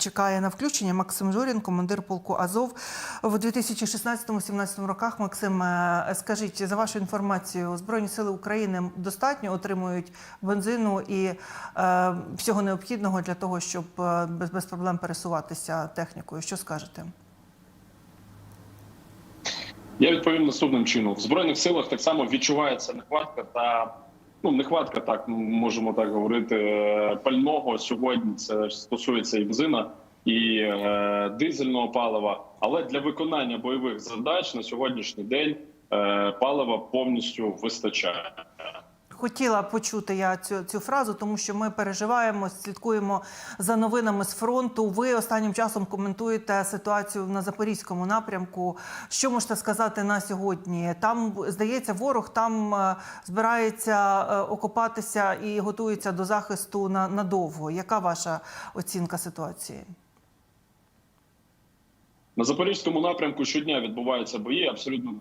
Чекає на включення Максим Жорін, командир полку Азов в 2016-17 роках. Максим, е, скажіть за вашу інформацію, збройні сили України достатньо отримують бензину і е, всього необхідного для того, щоб е, без, без проблем пересуватися технікою. Що скажете? Я відповім наступним чином: в збройних силах так само відчувається нехватка та ну нехватка, так можемо так говорити. Пального сьогодні це стосується і бензина, і е, дизельного палива. Але для виконання бойових задач на сьогоднішній день е, палива повністю вистачає. Хотіла почути я цю, цю фразу, тому що ми переживаємо, слідкуємо за новинами з фронту. Ви останнім часом коментуєте ситуацію на запорізькому напрямку. Що можете сказати на сьогодні? Там здається, ворог там е, збирається е, окопатися і готується до захисту на надовго. Яка ваша оцінка ситуації? На запорізькому напрямку щодня відбуваються бої абсолютно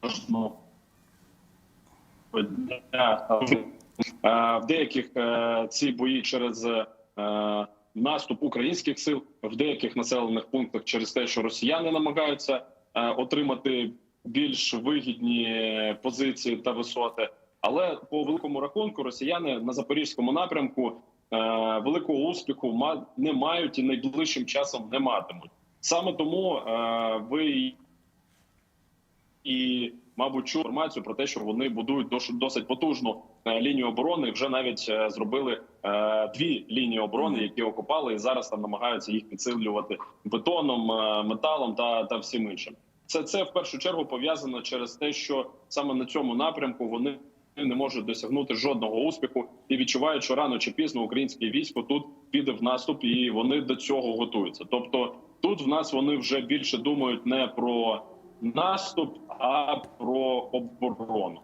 кожного В деяких е, ці бої через е, наступ українських сил, в деяких населених пунктах через те, що росіяни намагаються е, отримати більш вигідні позиції та висоти. Але по великому рахунку росіяни на запорізькому напрямку е, великого успіху не мають і найближчим часом не матимуть. Саме тому е, ви і, мабуть, чули інформацію про те, що вони будують дос- досить потужну е, лінію оборони. Вже навіть е, зробили е, дві лінії оборони, які окупали, і зараз там намагаються їх підсилювати бетоном, металом та, та всім іншим. Це це в першу чергу пов'язано через те, що саме на цьому напрямку вони не можуть досягнути жодного успіху і відчувають, що рано чи пізно українське військо тут піде в наступ, і вони до цього готуються. Тобто, тут в нас вони вже більше думають не про наступ, а про оборону.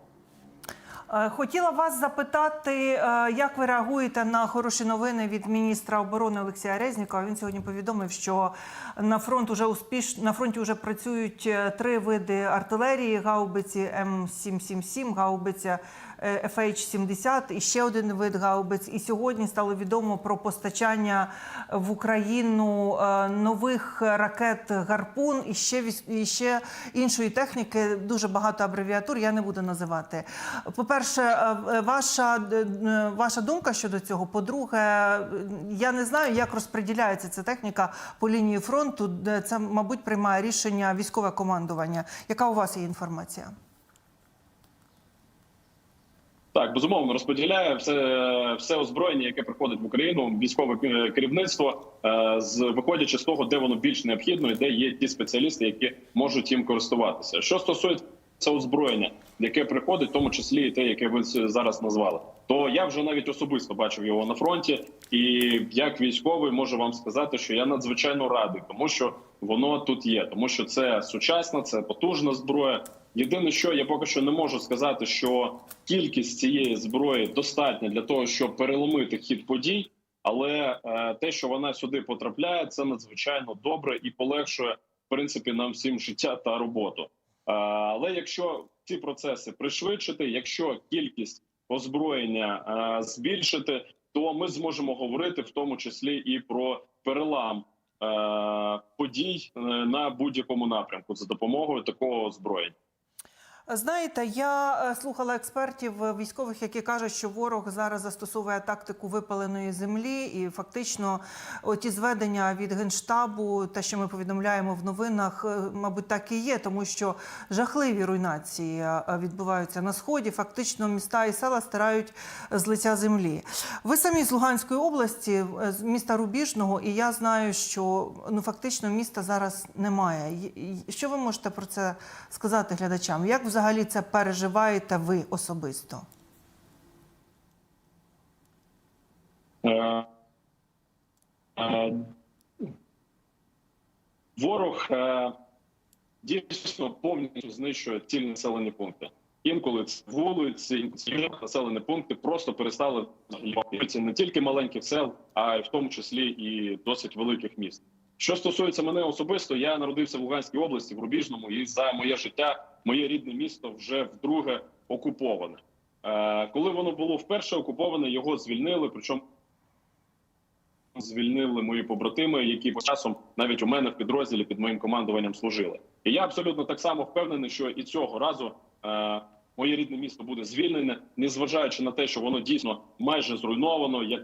Е, Хотіла вас запитати, е, як ви реагуєте на хороші новини від міністра оборони Олексія Резнікова. Він сьогодні повідомив, що на фронт уже успіш... на фронті вже працюють е, три види артилерії: гаубиці М777, гаубиця е, FH-70 і ще один вид гаубиць. І сьогодні стало відомо про постачання в Україну е, нових ракет Гарпун і ще і ще іншої техніки. Дуже багато абревіатур. Я не буду називати. По-перше, е, е, ваша е, е, ваша думка щодо цього. По-друге, е, я не знаю, як розподіляється ця техніка по лінії фронту. Це, мабуть, приймає рішення військове командування. Яка у вас є інформація? Так, безумовно, розподіляє все, все озброєння, яке приходить в Україну, військове е, керівництво, е, з виходячи з того, де воно більш необхідно, і де є ті спеціалісти, які можуть їм користуватися. Що стосується озброєння, яке приходить, в тому числі і те, яке ви зараз назвали, то я вже навіть особисто бачив його на фронті, і як військовий можу вам сказати, що я надзвичайно радий, тому що воно тут є, тому що це сучасна, це потужна зброя. Єдине, що я поки що не можу сказати, що кількість цієї зброї достатня для того, щоб переломити хід подій, але е, те, що вона сюди потрапляє, це надзвичайно добре і полегшує в принципі нам всім життя та роботу. Е, але якщо ці процеси пришвидшити, якщо кількість озброєння е, збільшити, то ми зможемо говорити в тому числі і про перелам е, подій е, на будь-якому напрямку за допомогою такого озброєння. Знаєте, я е, слухала експертів е, військових, які кажуть, що ворог зараз застосовує тактику випаленої землі, і фактично ті зведення від генштабу, те, що ми повідомляємо в новинах, е, мабуть, так і є, тому що жахливі руйнації відбуваються на сході. Фактично, міста і села стирають з лиця землі. Ви самі з Луганської області, з міста Рубіжного, і я знаю, що ну фактично міста зараз немає. Що ви можете про це сказати глядачам? Як взагалі це переживаєте ви особисто? Е, е, Ворог е, дійсно повністю знищує цілі населені пункти. Інколи це вулиці, ці населені пункти просто перестали не тільки маленьких сел, а й в тому числі і досить великих міст. Що стосується мене особисто, я народився в Луганській області, в Рубіжному, і за моє життя моє рідне місто вже вдруге окуповане. Е, Коли воно було вперше окуповане, його звільнили. Причому звільнили мої побратими, які по часом навіть у мене в підрозділі під моїм командуванням служили. І я абсолютно так само впевнений, що і цього разу е, моє рідне місто буде звільнене, незважаючи на те, що воно дійсно майже зруйновано. Як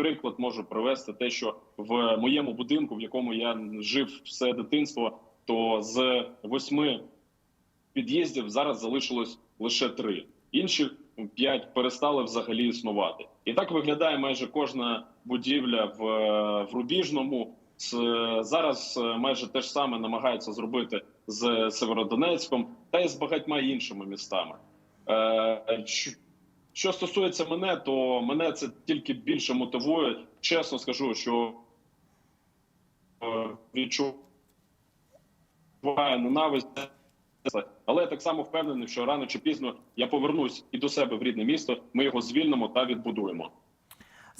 приклад можу привести те, що в моєму будинку, в якому я жив все дитинство, то з восьми під'їздів зараз залишилось лише три. Інші п'ять перестали взагалі існувати. І так виглядає майже кожна будівля в, е, в Рубіжному. Зараз е, майже те ж саме намагаються зробити з Северодонецьком та й з багатьма іншими містами. Що- Що стосується мене, то мене це тільки більше мотивує. Чесно скажу, що е, відчуваю ненависть. Але я так само впевнений, що рано чи пізно я повернусь і до себе в рідне місто. Ми його звільнимо та відбудуємо.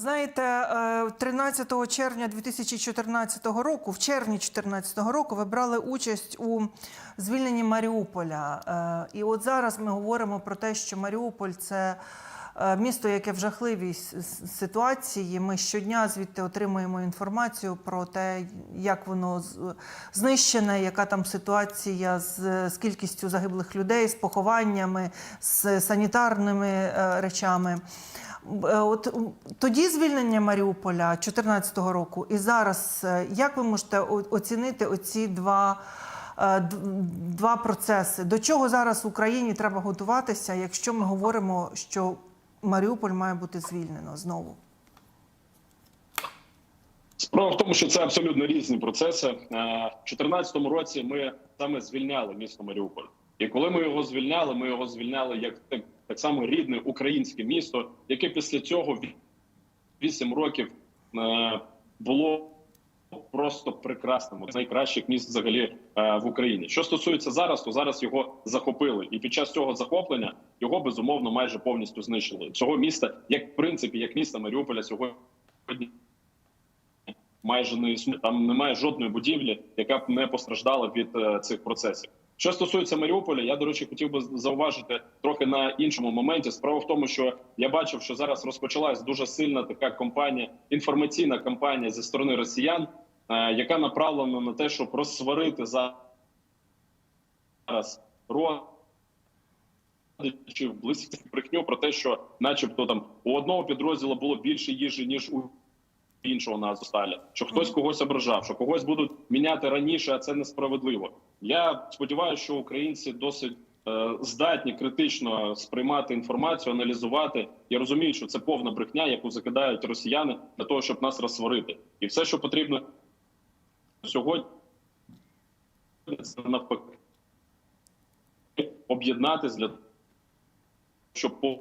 Знаєте, е, 13 червня 2014 року, в червні 2014 року, ви брали участь у звільненні Маріуполя. Е, І от зараз ми говоримо про те, що Маріуполь це е, місто, яке в жахливій ситуації. Ми щодня звідти отримуємо інформацію про те, як воно знищене, яка там ситуація з, з кількістю загиблих людей, з похованнями, з санітарними е, речами. Е, От тоді звільнення Маріуполя 2014 року, і зараз е, як ви можете оцінити оці два, е, два процеси? До чого зараз Україні треба готуватися, якщо ми говоримо, що Маріуполь має бути звільнено знову? Справа в тому, що це абсолютно різні процеси. В 2014 році ми саме звільняли місто Маріуполь. І коли ми його звільняли, ми його звільняли як так, так само рідне українське місто, яке після цього 8 років е, було просто прекрасним, з найкращих міст взагалі е, в Україні. Що стосується зараз, то зараз його захопили, і під час цього захоплення його безумовно майже повністю знищили. Цього міста, як в принципі, як міста Маріуполя, сьогодні майже не існує. Там немає жодної будівлі, яка б не постраждала від е, цих процесів. Що стосується Маріуполя, я до речі хотів би зауважити трохи на іншому моменті. Справа в тому, що я бачив, що зараз розпочалась дуже сильна така кампанія, інформаційна кампанія зі сторони росіян, е, яка направлена на те, щоб розсварити зараз родичів, близьких брехню про те, що, начебто, там у одного підрозділу було більше їжі ніж у іншого на Азовсталі, що хтось когось ображав, що когось будуть міняти раніше, а це несправедливо. Я сподіваюся, що українці досить е, здатні критично сприймати інформацію, аналізувати. Я розумію, що це повна брехня, яку закидають росіяни для того, щоб нас розсварити, і все, що потрібно сьогодні, це навпаки об'єднатись для того, щоб по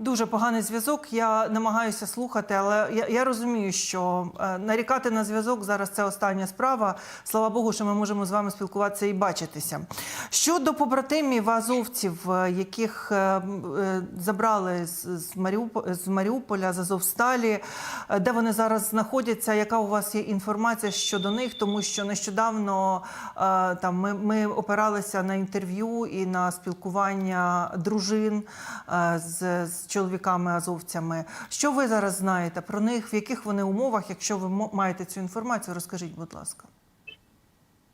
Дуже поганий зв'язок. Я намагаюся слухати, але я, я розумію, що е, нарікати на зв'язок зараз це остання справа. Слава Богу, що ми можемо з вами спілкуватися і бачитися. Щодо побратимів азовців, е, яких е, забрали з, з, Маріуп... з Маріуполя, з Азовсталі, де вони зараз знаходяться? Яка у вас є інформація щодо них? Тому що нещодавно там ми, ми опиралися на інтерв'ю і на спілкування дружин з, з чоловіками азовцями. Що ви зараз знаєте про них? В яких вони умовах? Якщо ви маєте цю інформацію, розкажіть, будь ласка.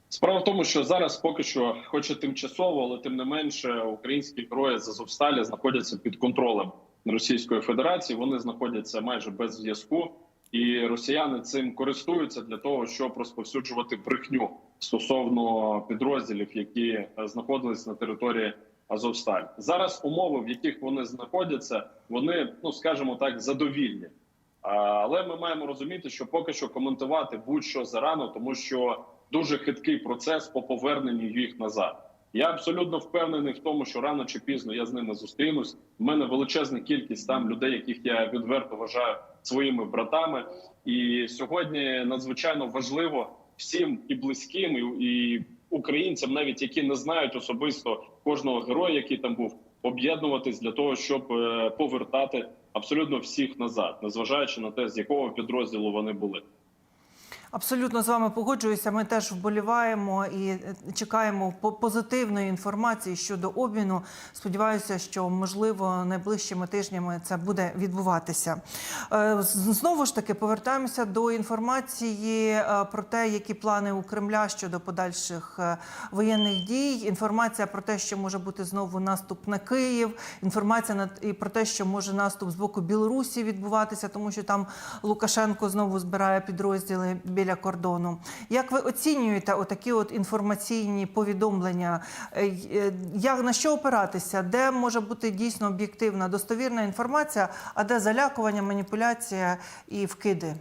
Справа в тому, що зараз поки що, хоч і тимчасово, але тим не менше, українські герої з Азовсталі знаходяться під контролем Російської Федерації. Вони знаходяться майже без зв'язку, і росіяни цим користуються для того, щоб розповсюджувати брехню стосовно підрозділів, які е, знаходились на території Азовсталь. Зараз умови, в яких вони знаходяться, вони ну скажімо так, задовільні. Але ми маємо розуміти, що поки що коментувати будь-що зарано, тому що дуже хиткий процес по поверненню їх назад. Я абсолютно впевнений в тому, що рано чи пізно я з ними зустрінусь. У мене величезна кількість там людей, яких я відверто вважаю своїми братами. І сьогодні надзвичайно важливо всім і близьким, і, українцям, навіть які не знають особисто кожного героя, який там був, об'єднуватись для того, щоб е, повертати абсолютно всіх назад, незважаючи на те, з якого підрозділу вони були. Абсолютно з вами погоджуюся. Ми теж вболіваємо і е, чекаємо по- позитивної інформації щодо обміну. Сподіваюся, що можливо найближчими тижнями це буде відбуватися. Е, Знову ж таки повертаємося до інформації е, про те, які плани у Кремля щодо подальших воєнних дій. Інформація про те, що може бути знову наступ на Київ. Інформація і про те, що може наступ з боку Білорусі відбуватися, тому що там Лукашенко знову збирає підрозділи біля кордону. Як ви оцінюєте отакі от інформаційні повідомлення? Е, е, Як на що опиратися? Де може бути дійсно об'єктивна достовірна інформація, а де залякування, маніпуляція і вкиди?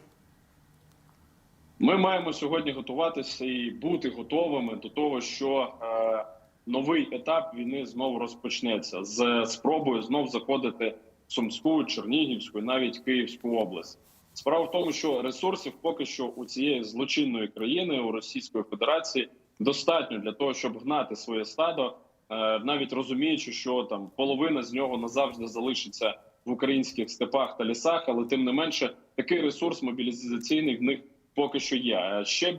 Ми маємо сьогодні готуватися і бути готовими до того, що е, новий етап війни знову розпочнеться з спробою знов заходити в Сумську, Чернігівську і навіть Київську область. Справа в тому, що ресурсів поки що у цієї злочинної країни у Російської Федерації достатньо для того, щоб гнати своє стадо, е, навіть розуміючи, що там половина з нього назавжди залишиться в українських степах та лісах, але тим не менше такий ресурс мобілізаційний в них поки що є. А Ще е,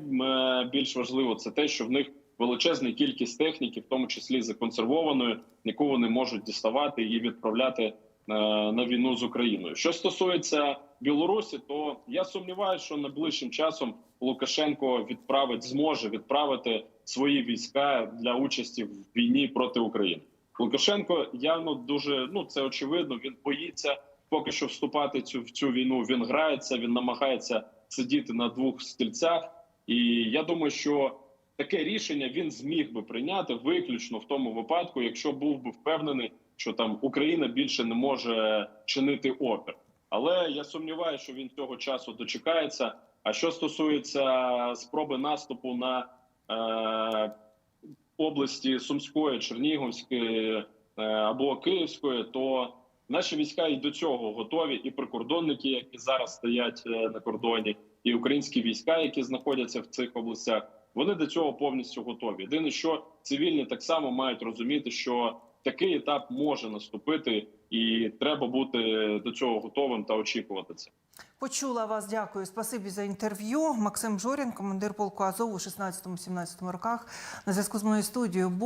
більш важливо це те, що в них величезна кількість техніки, в тому числі законсервованої, яку вони можуть діставати і відправляти е, на війну з Україною. Що стосується Білорусі, то я сумніваюся, що найближчим часом Лукашенко відправить зможе відправити свої війська для участі в війні проти України. Лукашенко явно дуже ну це очевидно. Він боїться поки що вступати цю в цю війну. Він грається, він намагається сидіти на двох стільцях. І я думаю, що таке рішення він зміг би прийняти виключно в тому випадку, якщо був би впевнений, що там Україна більше не може чинити опір. Але я сумніваюся, що він цього часу дочекається. А що стосується спроби наступу на е, області Сумської, Чернігівської е, або Київської, то наші війська і до цього готові, і прикордонники, які зараз стоять е, на кордоні, і українські війська, які знаходяться в цих областях, вони до цього повністю готові. Єдине, що цивільні так само мають розуміти, що такий етап може наступити, і треба бути до цього готовим та очікувати це. Почула вас, дякую. Спасибі за інтерв'ю. Максим Жорін, командир полку Азов у 16-17 роках. На зв'язку з моєю студією був.